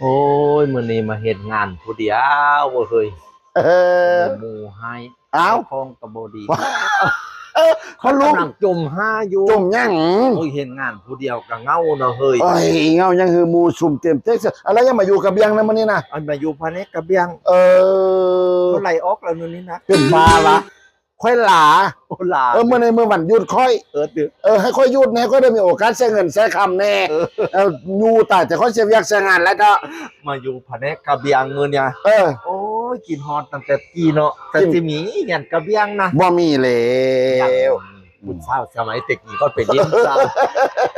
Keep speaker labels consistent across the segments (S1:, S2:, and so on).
S1: โอ้ยมื้อนี้มาเฮ็ดงานผู้เดียวบ่เฮ้ย
S2: เออ
S1: หมู่ให้
S2: เอ้า
S1: คองก็บ่ดี
S2: เขารู้
S1: กำลังจมหาอยู่
S2: จมยัง
S1: โอ้ยเฮ็ดงานผู้เดียวก็เหงาเนาะเฮ้ย
S2: โอ้ยเงายังคือหมูสุ่มเต็มเต็กอะไรยังมาอยู่กับเบียงนะมันนี่นะ
S1: อันมาอยู่ภายในกระเบียง
S2: เออ
S1: เขาไล่ออกแล้วนู่นนี่นะ
S2: เป็นบาวะ ค่อยหลา
S1: โอ้ลา
S2: เออเมื่อในเมื่อวันหยุดค่อย
S1: เออตือ
S2: เออให้ค่อยหยุดแน่ก็ได้มีโอกาสใช้เงินใช้คำแน่
S1: เออ
S2: เอออยู่แต่จะค่อยเสียเวียกเสียงานแล้วก็
S1: มาอยู่ภายในกระเบียงมื้อเนี่ย
S2: เออ
S1: โอ้ยกินฮอดตั้งแต่กี่เนาะแต่สิมีเงี้ยกระเบียงนะ
S2: บ่มีแล้
S1: ยัน
S2: ว
S1: ผู้เฒ่าสมัยเด็กนี่ก็เป็นยิ้มเศร้า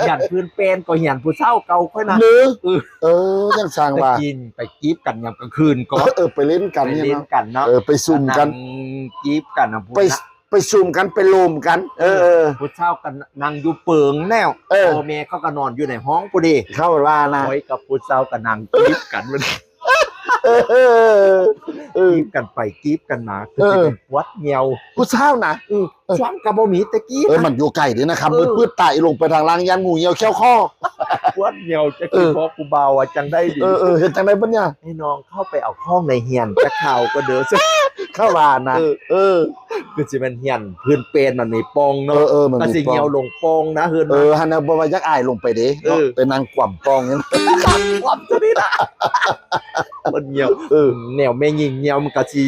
S1: ยันพื้นเป็นก็เหียนผู้เฒ่าเก่าค่อยนะ
S2: หรือ
S1: เออ
S2: เออยังสร้าง
S1: ไป
S2: ว่า
S1: กินไปกีบกันยามกลางคืนก็
S2: เออไปเล่นกัน
S1: ไป
S2: เนี่ย
S1: เล่น
S2: เนาะ
S1: กันเนาะ
S2: เออไปซุ่มกัน
S1: กีบกันนะผู้
S2: ไป
S1: นะ
S2: ไปซุ่มกันไปลุมกัน เออเออ
S1: ผู้เฒ่ากันนั่งอยู่เปิงแนว
S2: เออ
S1: พ่อแม่เขาก็นอนอยู่ในห้องพอดี
S2: เข้าว่านะ
S1: ไว้กับผู้เฒ่าก็นั่งกีบกันมัน
S2: เออเออเออ
S1: กีบกันไปกีบกันมาคือ
S2: เออ
S1: สิเป็นวัดเงียว
S2: ผู้เช่านะ
S1: เออ ช่วงกะบ่มีตะกี้
S2: เออ
S1: นะ
S2: มันอยู่ไกลดีนะครับ
S1: เออ
S2: มืดปืดไต่ลงไปทางล่างยันงูเหี่ยวเขี้ยวข้อ
S1: วัดเงียวจะ
S2: เอ
S1: คือ
S2: อ
S1: พอกูเบาอะจังได้ดี
S2: เออเออเห็นจังไดปะเนี่ย
S1: ให้น้องเข้าไปเอาข้องในเฮียนจะข่าวก็เด้อซะ
S2: เข้าว่านะ
S1: เออ คือสิเป็นเฮียนพื้นเป็นมันมีปอง
S2: เอ
S1: เนาะ
S2: อเออมัน
S1: ก็
S2: มี
S1: สิ
S2: ปอ
S1: เหี่ยว
S2: ง
S1: ลงปองนะเฮือน
S2: เออฮันนะบ่ว่ายักอายลงไปเด้
S1: เออ
S2: เป็นนางกว่ำปองเนี่ย
S1: ความจะนี่ล่ะมันเหี่ยว
S2: เออ
S1: แนวแม่ยิงเหี่ยวมันก็สิ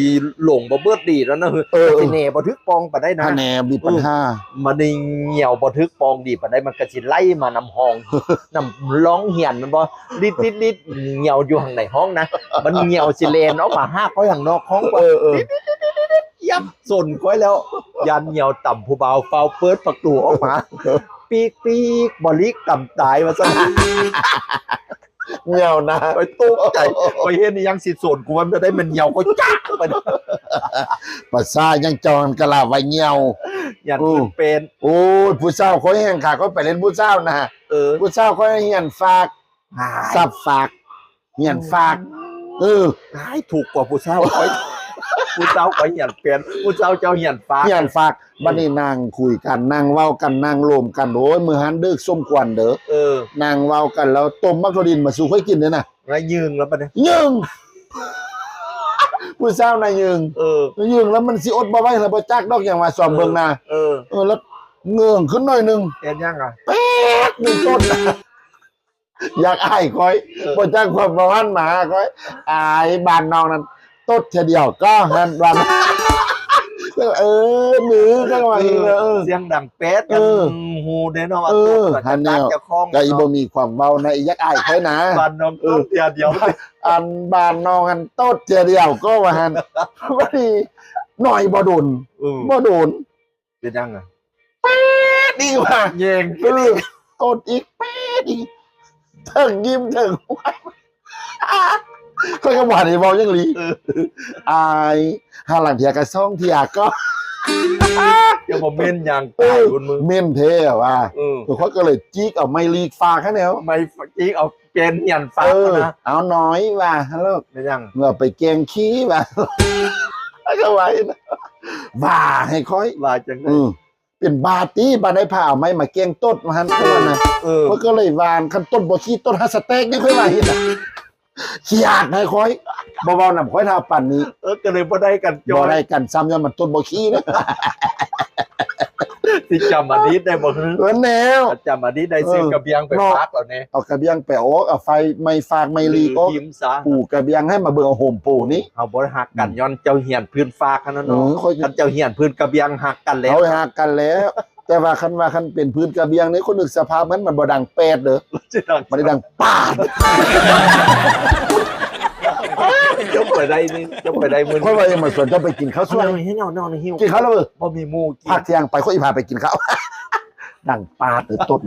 S1: หลงบ่เบิดดีแล้วนะเฮือน
S2: เออเอ
S1: สิ
S2: อ
S1: แหน่บ่ทึกปองปานได้นะ
S2: ฮันแนมีปัญหา
S1: มันนี่เหี่ยวบ่ทึกปองดีปานได้มันก็สิไล่มานำห้องนำร้องเหียนมันบ่ลิดลิดลิดเหี่ยวอยู่ข้างในห้องนะมันเหี่ยวสิเลนออกมาหาเขาข้างนอกห้อง
S2: เออเออ
S1: ยับสนก้อยแล้ว ยันเหี่ยวต่ำผู้เบาเฝ้าเปิดประตูออกมา ปีกปีกบอลิกต่ำตายมาซะ
S2: เหี่ยวนะ
S1: ไปตุ้ใจไปเห็นยังสิสนกูมันจะได้มันเหี่ยวก็จ้าไป
S2: ภาษายังจอนกะลาไว้เหี่ยว
S1: ยัน
S2: อืม
S1: เป็น
S2: โอ้ยผู้เช่าเขาแห่งขาเขาไปเล่นผู้เช่านะ
S1: เออ
S2: ผู้เช่าเขาเหียนฝาก
S1: หาย
S2: สับฝากเหียนฝาก เออ
S1: หายถูกกว่าผู้เช่าคอย ผู้เช่าคอยเหียนเป็นผู้เช่าเจ้าเหียนฟ้า
S2: เหียนฝากบัดนี้นั่งคุยกันนั่งเว้ากันนั่งโลมกันโอ้ยมือหันเดึกส้มควันเด้อ
S1: เออ
S2: นั่งเว้ากันแล้วต้มมักโทดินมาสู่ค่อยกินเด้อน่ะ
S1: แล้วยืงแล้วปะเนี่ย
S2: ยึงผู้เช่านายยึง
S1: เออ
S2: ยึงแล้วมันสิอดบ่ไหวแล้วบ่จักดอกอย่างว่าซ้อมเบิ่งหน้า
S1: เออ
S2: เออแล้วเงื่องขึ้นหน่อยหนึง
S1: เห็นยังอะ
S2: หนึ่งต้นนะอยากอายก้อย
S1: เออ
S2: บ่จักความประวันมาก้อยอายบ้านน้องนั้น ต้นเทอเดียวก็หันวันเออหนือก็ว่าอีกเลยเออ
S1: เสียงดังแป๊ดกัน
S2: เออ
S1: หูเด้เนาะว่า
S2: เออ
S1: ตัว
S2: หันแนว
S1: จะคล้อง
S2: ก็อีบ่มีความเว้าในะอียักอายค่อยนะ
S1: บ้านน้องต้นเดียวเดียว
S2: อันบ้านน้องอันต้นเทอเดียวก็ว่าหันว่าดีหน่อยบ่โดน
S1: เออ
S2: บ่โดน
S1: เป็นยังอะ
S2: ดีกว่า
S1: เย่ง
S2: เออต้นอีกแป๊ดอีกเถิงยิ้มเถิง หัวก็กระหวานไอ้เว้ายังหลี
S1: อา
S2: ยหาหลังเทียกับซ่องเทียก็
S1: เดี๋ยวผมเม่นยางตายบนมือ
S2: เม่นเท่ว่า
S1: เออ
S2: ตัวเขาก็เลยจิกเอาไม้ลีกฟาแค่แนว
S1: ทำไม่จีกเอาเกณฑ์เหียนฟ้า
S2: เนะเอาน้อยว่าฮัลโหล
S1: เป็นยัง
S2: เมื่อไปแกงขี้ว่าก็ไว้นะว่าให้ค่อย
S1: ว่าจังไง
S2: อืมเป็นบาตีบาได้ผ่าเอาไม้มาแกงต้นมาหันเขาว่านะ
S1: เออ
S2: เขาก็เลยวานขั้นต้นบ่ขี้ต้นฮัสเต็กนี่ค่อยว่าเห็นนะ ขี้ยากให้ค่อยบ่เบาๆนำค่อยท่าปั่นนี้
S1: เออก็เลยบ่ได้กันจ
S2: บ่
S1: อย
S2: ได้กันซ้ำย้อนมันต้นบ่ขี้นะ
S1: ที่จำอันนี้ได้บ่ฮึ
S2: เออแนว
S1: จำอันนี้ได้ซื้อกระเบียงไป
S2: เออ
S1: พักแล้วเนี่ย
S2: เอากระเบียงไปโอ๊กเอาไฟไม่ฝากไม่รีโอ๊ก
S1: ยิ้มซะ
S2: ปูกระเบียงให้มาเบิ่งเอาโฮมปูนี่
S1: เอาบ่หักกันย้อนเจ้าเหียนพื้นฟ้ากันนั่น
S2: เอ
S1: เนาะ
S2: อค่อย
S1: คันเจ้าเหียนพื้นกระเบียงหักกันแล้ว
S2: เขาหักกันแล้ว แต่ว่าคันว่าคันเป็นพื้นกระเบียงนี่คนนึกสภาพมันมันบ่ดังแปดเด้อ
S1: จะดัง
S2: มันได้ดังปาด
S1: จบไปได้นี่จบไปได้มื้อ
S2: ค่อยว่ายังมาสวนเจ้าไปกินข้าวส
S1: ส่ว
S2: วนย
S1: ให้เนาะเนาะหิว
S2: กินข้าวแล้วเออ
S1: บ่มีหมู่กิ
S2: ภานคเที่ยงไปค่อยพาไปกินข้าวดังปาดเด้อต้น